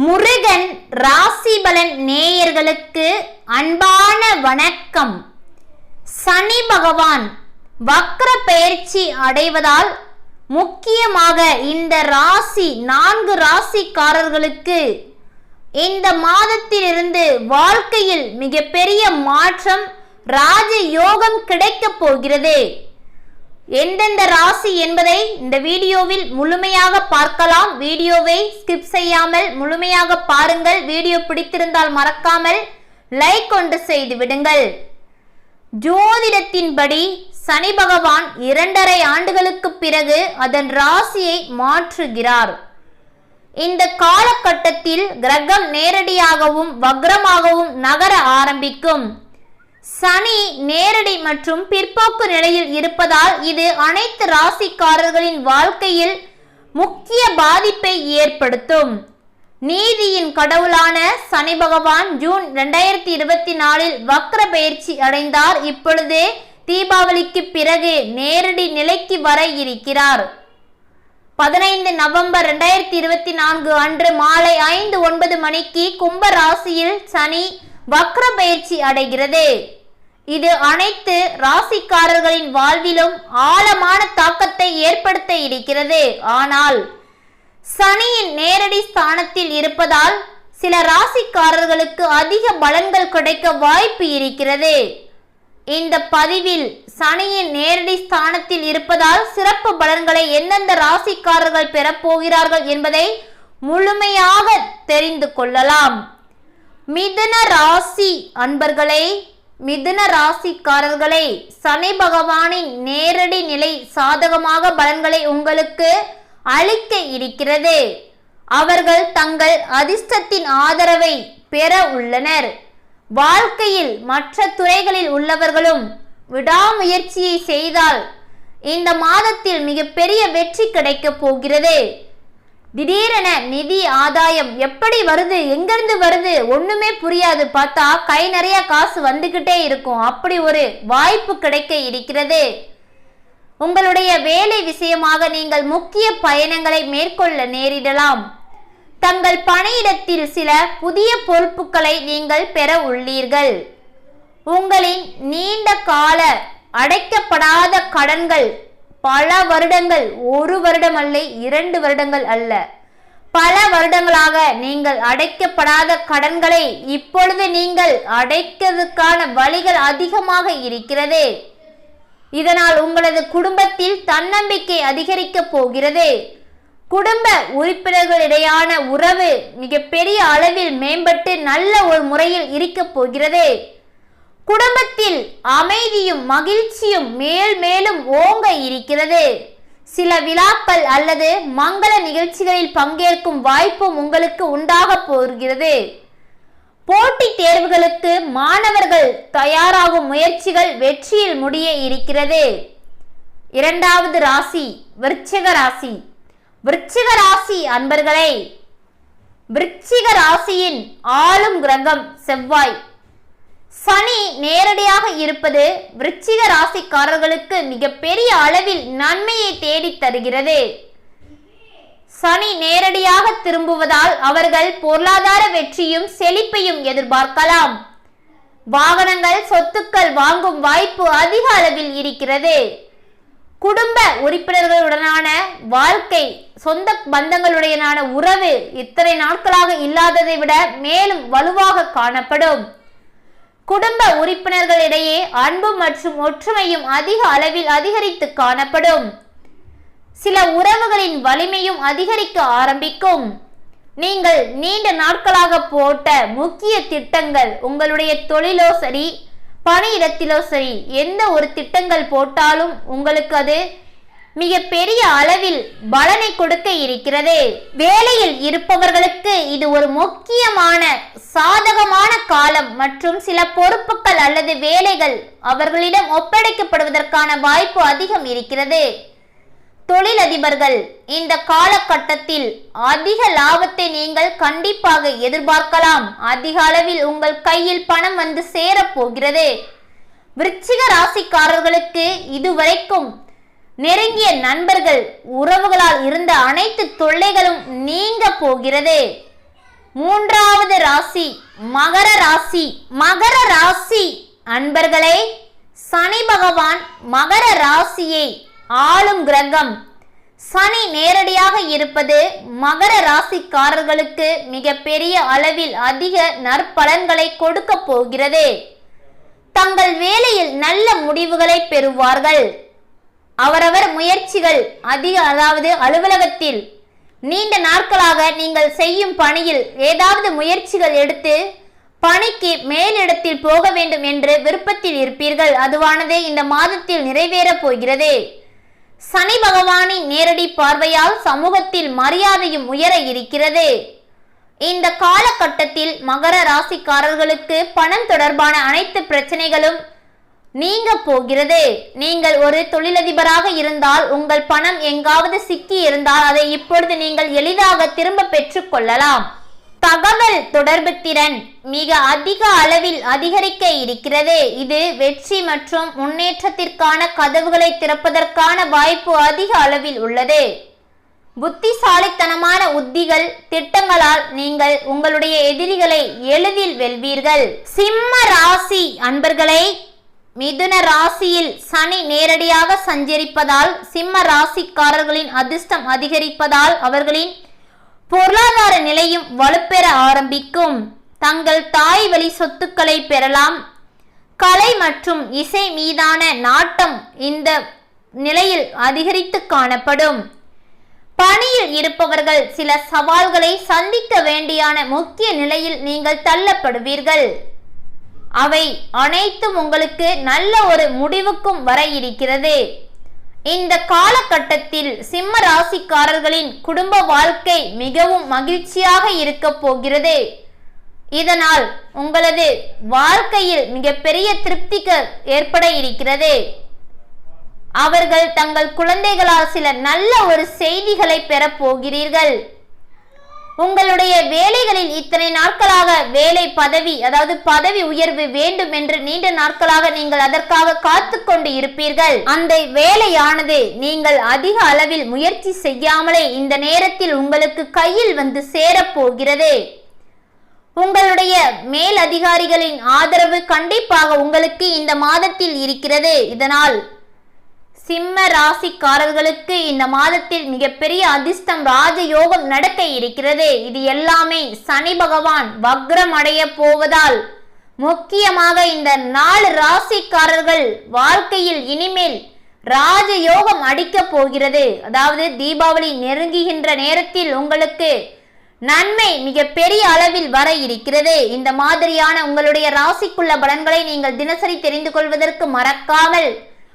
முருகன் ராசிபலன் நேயர்களுக்கு அன்பான வணக்கம். சனி பகவான் வக்ர பெயர்ச்சி அடைவதால் முக்கியமாக இந்த ராசி நான்கு ராசிக்காரர்களுக்கு இந்த மாதத்திலிருந்து வாழ்க்கையில் மிகப்பெரிய மாற்றம் ராஜ யோகம் கிடைக்கப் போகிறது. எந்தெந்த ராசி என்பதை இந்த வீடியோவில் முழுமையாக பார்க்கலாம். வீடியோவை ஸ்கிப் செய்யாமல் முழுமையாக பாருங்கள். வீடியோ பிடித்திருந்தால் மறக்காமல் லைக் ஒன்று செய்து விடுங்கள். ஜோதிடத்தின்படி சனி பகவான் இரண்டரை ஆண்டுகளுக்கு பிறகு அதன் ராசியை மாற்றுகிறார். இந்த காலகட்டத்தில் கிரகம் நேரடியாகவும் வக்ரமாகவும் நகர ஆரம்பிக்கும். சனி நேரடி மற்றும் பிற்போக்கு நிலையில் இருப்பதால் இது அனைத்து ராசிக்காரர்களின் வாழ்க்கையில் முக்கிய பாதிப்பை ஏற்படுத்தும். நீதியின் கடவுளான சனி பகவான் ஜூன் ரெண்டாயிரத்தி இருபத்தி நாலில் வக்ர பயிற்சி அடைந்தார். இப்பொழுது தீபாவளிக்கு பிறகு நேரடி நிலைக்கு வர இருக்கிறார். பதினைந்து நவம்பர் ரெண்டாயிரத்தி இருபத்தி நான்கு அன்று மாலை ஐந்து ஒன்பது மணிக்கு கும்ப ராசியில் சனி வக்ர பயிற்சி அடைகிறது. இது அனைத்து ராசிக்காரர்களின் வாழ்விலும் ஆழமான தாக்கத்தை ஏற்படுத்த இருக்கிறது. ஆனால் சனியின் நேரடி ஸ்தானத்தில் இருப்பதால் சில ராசிக்காரர்களுக்கு அதிக பலன்கள் கிடைக்க வாய்ப்பு இருக்கிறது. இந்த பதிவில் சனியின் நேரடி ஸ்தானத்தில் இருப்பதால் சிறப்பு பலன்களை எந்தெந்த ராசிக்காரர்கள் பெறப்போகிறார்கள் என்பதை முழுமையாக தெரிந்து கொள்ளலாம். மிதுன ராசி அன்பர்களே மிதுன ராசிக்காரர்களே சனி பகவானின் நேரடி நிலை சாதகமாக பலன்களை உங்களுக்கு அளிக்க இருக்கிறது. அவர்கள் தங்கள் அதிர்ஷ்டத்தின் ஆதரவை பெற உள்ளனர். வாழ்க்கையில் மற்ற துறைகளில் உள்ளவர்களும் விடாமுயற்சியை செய்தால் இந்த மாதத்தில் மிகப்பெரிய வெற்றி கிடைக்கப் போகிறது. திடீரென நிதி ஆதாயம் எப்படி வருது எங்கிருந்து வருது ஒண்ணுமே புரியாது. பார்த்தா கை நிறைய காசு வந்துகிட்டே இருக்கும். அப்படி ஒரு வாய்ப்பு கிடைக்க இருக்கிறது. உங்களுடைய வேலை விஷயமாக நீங்கள் முக்கிய பயணங்களை மேற்கொள்ள நேரிடலாம். தங்கள் பணியிடத்தில் சில புதிய பொறுப்புகளை நீங்கள் பெற உள்ளீர்கள். உங்களின் நீண்ட கால அடைக்கப்படாத கடன்கள் பல வருடங்கள் ஒரு வருடம் அல்ல இரண்டு வருடங்கள் அல்ல. பல வருடங்களாக நீங்கள் அடைக்கப்படாத கடன்களை இப்பொழுது நீங்கள் அடைக்கிறதுக்கான வழிகள் அதிகமாக இருக்கிறது. இதனால் உங்களது குடும்பத்தில் தன்னம்பிக்கை அதிகரிக்க போகிறது. குடும்ப உறுப்பினர்களிடையான உறவு மிகப்பெரிய அளவில் மேம்பட்டு நல்ல ஒரு முறையில் இருக்கப் போகிறது. குடும்பத்தில் அமைதியும் மகிழ்ச்சியும் மேல் மேலும் ஓங்க இருக்கிறது. சில விழாக்கள் அல்லது மங்கள நிகழ்ச்சிகளில் பங்கேற்கும் வாய்ப்பும் உங்களுக்கு உண்டாக போகிறது. போட்டி தேர்வுகளுக்கு மாணவர்கள் தயாராகும் முயற்சிகள் வெற்றியில் முடிய இருக்கிறது. இரண்டாவது ராசி விருச்சிக ராசி. விருச்சிக ராசி அன்பர்களே விருச்சிக ராசியின் ஆளும் கிரகம் செவ்வாய். சனி நேரடியாக இருப்பது விருச்சிக ராசிக்காரர்களுக்கு மிகப்பெரிய அளவில் நன்மையை தேடித் தருகிறது. சனி நேரடியாக திரும்புவதால் அவர்கள் பொருளாதார வெற்றியும் செழிப்பையும் எதிர்பார்க்கலாம். வாகனங்கள் சொத்துக்கள் வாங்கும் வாய்ப்பு அதிக அளவில் இருக்கிறது. குடும்ப உறுப்பினர்களுடனான வாழ்க்கை சொந்த பந்தங்களுடையனான உறவு இத்தனை நாட்களாக இல்லாததை விட மேலும் வலுவாக காணப்படும். குடும்ப உறுப்பினர்களிடையே அன்பு மற்றும் ஒற்றுமையும் அதிக அளவில் அதிகரித்து காணப்படும். சில உறவுகளின் வலிமையும் அதிகரிக்க ஆரம்பிக்கும். நீங்கள் நீண்ட நாட்களாக போட்ட முக்கிய திட்டங்கள் உங்களுடைய தொழிலோ சரி பணியிடத்திலோ சரி எந்த ஒரு திட்டங்கள் போட்டாலும் உங்களுக்கு அது மிக பெரிய அளவில் பலனை கொடுக்க இருக்கிறது. வேலையில் இருப்பவர்களுக்கு இது ஒரு முக்கியமான சாதகமான காலம் மற்றும் சில பொறுப்புகள் அல்லது வேலைகள் அவர்களிடம் ஒப்படைக்கப்படுவதற்கான வாய்ப்பு அதிகம் இருக்கிறது. தொழிலதிபர்கள் இந்த காலகட்டத்தில் அதிக லாபத்தை நீங்கள் கண்டிப்பாக எதிர்பார்க்கலாம். அதிக அளவில் உங்கள் கையில் பணம் வந்து சேரப் போகிறது. விருச்சிக ராசிக்காரர்களுக்கு இதுவரைக்கும் நெருங்கிய நண்பர்கள் உறவுகளால் இருந்த அனைத்து தொல்லைகளும் நீங்க போகிறது. மூன்றாவது ராசி மகர ராசி மகர ராசி. அன்பர்களே சனி பகவான் மகர ராசியை ஆளும் கிரகம். சனி நேரடியாக இருப்பது மகர ராசிக்காரர்களுக்கு மிகப்பெரிய அளவில் அதிக நற்பலன்களை கொடுக்க போகிறது. தங்கள் வேலையில் நல்ல முடிவுகளை பெறுவார்கள். அவரவர் முயற்சிகள் அதிக அதாவது அலுவலகத்தில் நீண்ட நாட்களாக நீங்கள் செய்யும் பணியில் ஏதாவது முயற்சிகள் எடுத்து பணிக்கு மேலிடத்தில் போக வேண்டும் என்று விருப்பத்தில் இருப்பீர்கள். அதுவானது இந்த மாதத்தில் நிறைவேறப் போகிறது. சனி பகவானின் நேரடி பார்வையால் சமூகத்தில் மரியாதையும் உயர இருக்கிறது. இந்த காலகட்டத்தில் மகர ராசிக்காரர்களுக்கு பணம் தொடர்பான அனைத்து பிரச்சனைகளும் நீங்க போகிறது. நீங்கள் ஒரு தொழிலதிபராக இருந்தால் உங்கள் பணம் எங்காவது சிக்கி இருந்தால் அதை இப்பொழுது நீங்கள் எளிதாக திரும்ப பெற்றுக் கொள்ளலாம். தகவல் தொடர்பு திறன் மிக அதிக அளவில் அதிகரிக்க இருக்கிறது. இது வெற்றி மற்றும் முன்னேற்றத்திற்கான கதவுகளை திறப்பதற்கான வாய்ப்பு அதிக அளவில் உள்ளது. புத்திசாலித்தனமான உத்திகள் திட்டங்களால் நீங்கள் உங்களுடைய எதிரிகளை எளிதில் வெல்வீர்கள். சிம்ம ராசி அன்பர்களை மிதுன ராசியில் சனி நேரடியாக சஞ்சரிப்பதால் சிம்ம ராசிக்காரர்களின் அதிர்ஷ்டம் அதிகரிப்பதால் அவர்களின் பொருளாதார நிலையும் வலுப்பெற ஆரம்பிக்கும். தங்கள் தாய் வழி சொத்துக்களை பெறலாம். கலை மற்றும் இசை மீதான நாட்டம் இந்த நிலையில் அதிகரித்து காணப்படும். பணியில் இருப்பவர்கள் சில சவால்களை சந்திக்க வேண்டியான முக்கிய நிலையில் நீங்கள் தள்ளப்படுவீர்கள். அவை அனைத்தும் உங்களுக்கு நல்ல ஒரு முடிவுக்கும் வர இருக்கிறது. இந்த காலகட்டத்தில் சிம்ம ராசிக்காரர்களின் குடும்ப வாழ்க்கை மிகவும் மகிழ்ச்சியாக இருக்க போகிறது. இதனால் உங்களது வாழ்க்கையில் மிகப்பெரிய திருப்திக்கு ஏற்பட இருக்கிறது. அவர்கள் தங்கள் குழந்தைகளால் சில நல்ல ஒரு செய்திகளை பெறப் போகிறீர்கள். உங்களுடைய வேலைகளில் இத்தனை நாட்களாக வேலை பதவி அதாவது பதவி உயர்வு வேண்டும் என்று நீண்ட நாட்களாக நீங்கள் அதற்காக காத்து கொண்டு இருப்பீர்கள். அந்த வேலையானது நீங்கள் அதிக அளவில் முயற்சி செய்யாமலே இந்த நேரத்தில் உங்களுக்கு கையில் வந்து சேரப்போகிறது. உங்களுடைய மேல் அதிகாரிகளின் ஆதரவு கண்டிப்பாக உங்களுக்கு இந்த மாதத்தில் இருக்கிறது. இதனால் சிம்ம ராசிக்காரர்களுக்கு இந்த மாதத்தில் மிகப்பெரிய அதிர்ஷ்டம் ராஜயோகம் நடக்க இருக்கிறது. இது எல்லாமே சனி பகவான் வக்ரம் அடைய போவதால் முக்கியமாக இந்த நாலு ராசிக்காரர்கள் வாழ்க்கையில் இனிமேல் ராஜயோகம் அடிக்க போகிறது. அதாவது தீபாவளி நெருங்குகின்ற நேரத்தில் உங்களுக்கு நன்மை மிக பெரிய அளவில் வர இருக்கிறது. இந்த மாதிரியான உங்களுடைய ராசிக்குள்ள பலன்களை நீங்கள் தினசரி தெரிந்து கொள்வதற்கு மறக்காமல்